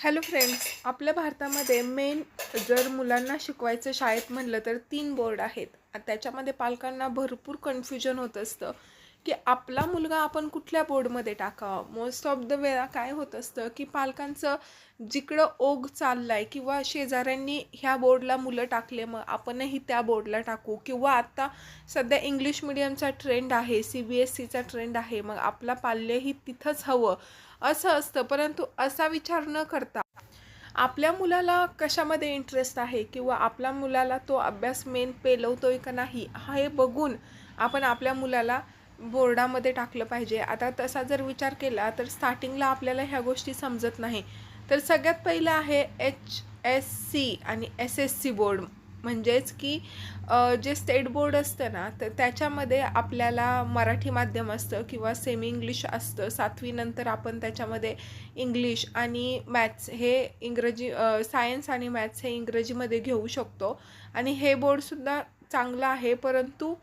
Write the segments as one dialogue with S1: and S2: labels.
S1: Hello friends आपल्या भारतामध्ये main जर मुलांना शिकवायचं शाळेत म्हणलं तर तीन बोर्ड आहेत. त्याच्यामध्ये पालकांना भरपूर कन्फ्युजन होत असतं की आपला मुलगा आपण कुठल्या बोर्डमध्ये टाकावा? मोस्ट ऑफ द वेळा काय होत असतं की पालकांचं जिकडं ओघ चालला आहे किंवा शेजाऱ्यांनी ह्या बोर्डला मुलं टाकले मग आपणही त्या बोर्डला टाकू. किंवा आत्ता सध्या इंग्लिश मिडियमचा ट्रेंड आहे सी बी एस सीचा ट्रेंड आहे मग आपला पाल्यही तिथंच हवं. असं असतं परंतु असा विचार न करता आपल्या मुलाला कशामध्ये इंटरेस्ट आहे किंवा आपल्या मुलाला तो अभ्यास मेन पेलवतोय का नाही हे बघून आपण आपल्या मुलाला बोर्डामध्ये टाकलं पाहिजे. आता तसा जर विचार केला तर स्टार्टिंगला आपल्याला ह्या गोष्टी समजत नाही. तर सगळ्यात पहिलं आहे एच एस सी आणि एस एस सी बोर्ड म्हणजेच की जे स्टेट बोर्ड असतं ना तर त्याच्यामध्ये आपल्याला मराठी माध्यम असतं किंवा सेमी इंग्लिश असतं. सातवीनंतर आपण त्याच्यामध्ये इंग्लिश आणि मॅथ्स हे इंग्रजी सायन्स आणि मॅथ्स हे इंग्रजीमध्ये घेऊ शकतो. आणि हे बोर्डसुद्धा चांगलं आहे परंतु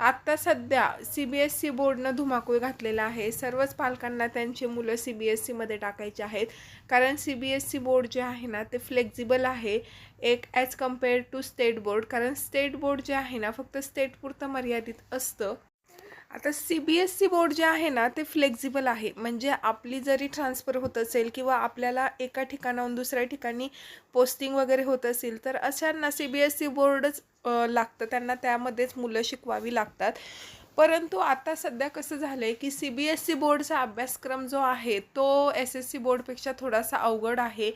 S1: आत्ता सध्या सी बी एस सी बोर्डनं धुमाकूळ घातलेला आहे. सर्वच पालकांना त्यांची मुलं सी बी एस सीमध्ये टाकायची आहेत. कारण C B S C board जे आहे ना ते फ्लेक्झिबल आहे. एक as compare to state board कारण स्टेट बोर्ड जे आहे ना फक्त स्टेटपुरतं मर्यादित असतं. आता C B S C board जे आहे ना ते फ्लेक्झिबल आहे. म्हणजे आपली जरी ट्रान्सफर होत असेल किंवा आपल्याला एका ठिकाणाहून दुसऱ्या ठिकाणी पोस्टिंग वगैरे होत असेल तर अशांना सी बी एस सी बोर्डच लागतं. त्यांना त्यामध्येच मुलं शिकवावी लागतात. परंतु आता सध्या कसं झालं आहे की सी बी एस सी बोर्डचा अभ्यासक्रम जो आहे तो एस एस सी बोर्डपेक्षा थोडासा अवघड आहे.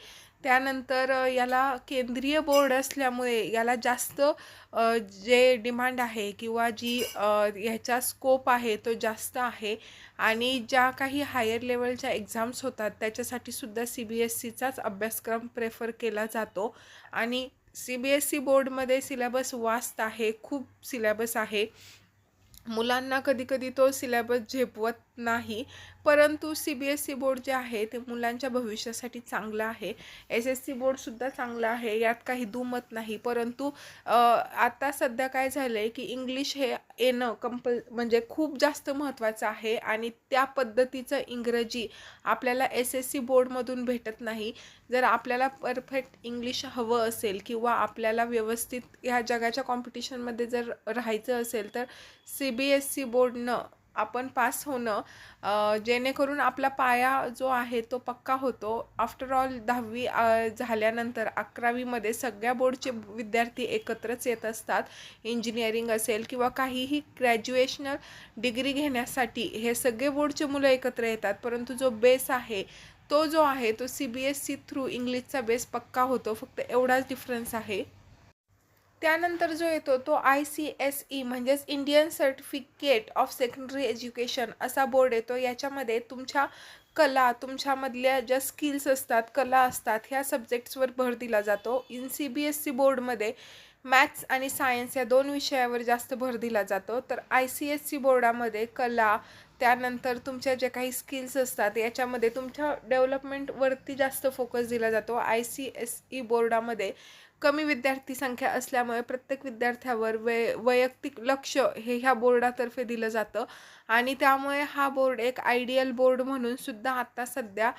S1: त्यानंतर याला केंद्रीय बोर्ड असल्यामुळे याला जास्त जे डिमांड आहे किंवा जी ह्याचा स्कोप आहे तो जास्त आहे. आणि ज्या काही हायर लेवलच्या एक्झाम्स होतात त्याच्यासाठी सुद्धा सी बी एस सीचाच अभ्यासक्रम प्रेफर केला जातो. आणि सी बी एस सी बोर्डमध्ये सिलेबस वास्ट आहे खूप सिलेबस आहे. मुलांना कधीकधी तो सिलेबस झेपवत नाही. परंतु C B S C board जे आहे ते मुलांच्या भविष्यासाठी चांगलं आहे. एस एस सी बोर्डसुद्धा चांगलं आहे यात काही दुमत नाही. परंतु आता सध्या काय झालं आहे की इंग्लिश हे येणं कंपल म्हणजे खूप जास्त महत्त्वाचं आहे आणि त्या पद्धतीचं इंग्रजी आपल्याला एस एस सी बोर्डमधून भेटत नाही. जर आपल्याला परफेक्ट इंग्लिश हवं असेल किंवा आपल्याला व्यवस्थित ह्या जगाच्या कॉम्पिटिशनमध्ये जर राहायचं असेल तर सी बी एस सी बोर्डनं आपण पास होणं जेणेकरून आपला पाया जो आहे तो पक्का होतो. आफ्टर ऑल दहावी झाल्यानंतर अकरावीमध्ये सगळ्या बोर्डचे विद्यार्थी एकत्रच येत असतात. इंजिनिअरिंग असेल किंवा काहीही ग्रॅज्युएशनल डिग्री घेण्यासाठी हे सगळे बोर्डचे मुलं एकत्र येतात. परंतु जो बेस आहे तो जो आहे तो C B S C through इंग्लिशचा बेस पक्का होतो. फक्त एवढाच डिफरन्स आहे. त्यानंतर जो येतो तो आय सी एस ई म्हणजेच Indian certificate of secondary education असा बोर्ड येतो. याच्यामध्ये तुमच्या कला तुमच्यामधल्या ज्या स्किल्स असतात कला असतात ह्या सब्जेक्ट्सवर भर दिला जातो. In C B S C बोर्डमध्ये मॅथ्स आणि सायन्स या दोन विषयावर जास्त भर दिला जातो. तर आय सी एस सी बोर्डामध्ये कला त्यानंतर तुमच्या ज्या काही स्किल्स असतात याच्यामध्ये तुमच्या डेव्हलपमेंटवरती जास्त फोकस दिला जातो. आय सी एस ई बोर्डामध्ये कमी विद्यार्थी संख्या असल्यामुळे प्रत्येक विद्यार्थ्यावर वै वैयक्तिक लक्ष हे ह्या बोर्डातर्फे दिलं जातं. आणि त्यामुळे हा बोर्ड एक आयडियल बोर्ड म्हणून सुद्धा आत्ता सध्या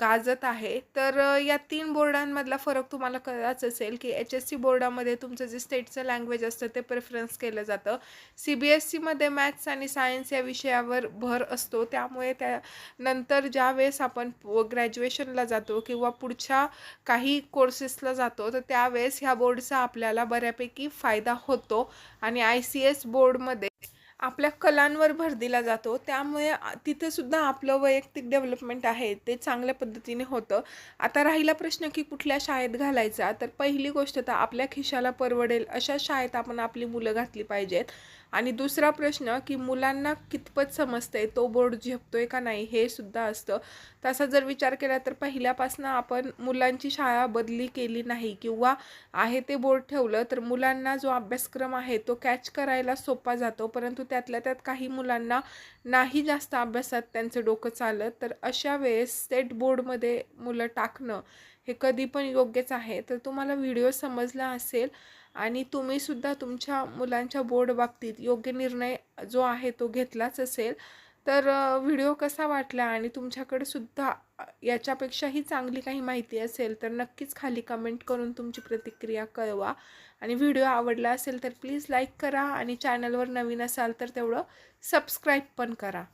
S1: गाजत आहे. तर या तीन बोर्डांमधला फरक तुम्हाला कळलाच असेल की एच एस सी बोर्डामध्ये तुमचं जे स्टेटचं लँग्वेज असतं ते प्रेफरन्स केलं जातं. सी बी एस सीमध्ये मॅथ्स आणि सायन्स या विषयावर भर असतो. त्यामुळे त्यानंतर ज्या वेळेस आपण ग्रॅज्युएशनला जातो किंवा पुढच्या काही कोर्सेसला जातो तर त्या त्यावेळेस ह्या बोर्डचा आपल्याला बऱ्यापैकी फायदा होतो आणि आय सी एस बोर्डमध्ये आपल्या कलांवर भर दिला जातो. त्यामुळे तिथेसुद्धा तिथे सुद्धा आपलं वैयक्तिक डेव्हलपमेंट आहे ते चांगल्या पद्धतीने होतं. आता राहिला प्रश्न की कुठल्या शाळेत घालायचा? तर पहिली गोष्ट तर आपल्या खिशाला परवडेल अशा शाळेत आपण आपली मुलं घातली पाहिजेत. आणि दुसरा प्रश्न की मुलांना कितपत समजतंय तो बोर्ड झेपतोय का नाही हे सुद्धा असतं. तसा जर विचार केला तर पहिल्यापासून आपण मुलांची शाळा बदली केली नाही किंवा आहे ते बोर्ड ठेवलं तर मुलांना जो अभ्यासक्रम आहे तो कॅच करायला सोपा जातो. परंतु त्यातल्या त्यात काही मुलांना नाही जास्त अभ्यासात त्यांचं डोकं चालत तर अशा वेळेस स्टेट बोर्डमध्ये मुलं टाकणं हे कधी पण योग्यच आहे. तर तुम्हाला व्हिडिओ समजला असेल आणि तुम्हीसुद्धा तुमच्या मुलांच्या बोर्ड बाबतीत योग्य निर्णय जो आहे तो घेतलाच असेल तर व्हिडिओ कसा वाटला आणि तुमच्याकडे सुद्धा याच्यापेक्षाही चांगली काही माहिती असेल तर नक्कीच खाली कमेंट करून तुमची प्रतिक्रिया कळवा. आणि व्हिडिओ आवडला असेल तर प्लीज लाईक करा आणि चॅनलवर नवीन असाल तर तेवढं सबस्क्राईब पण करा.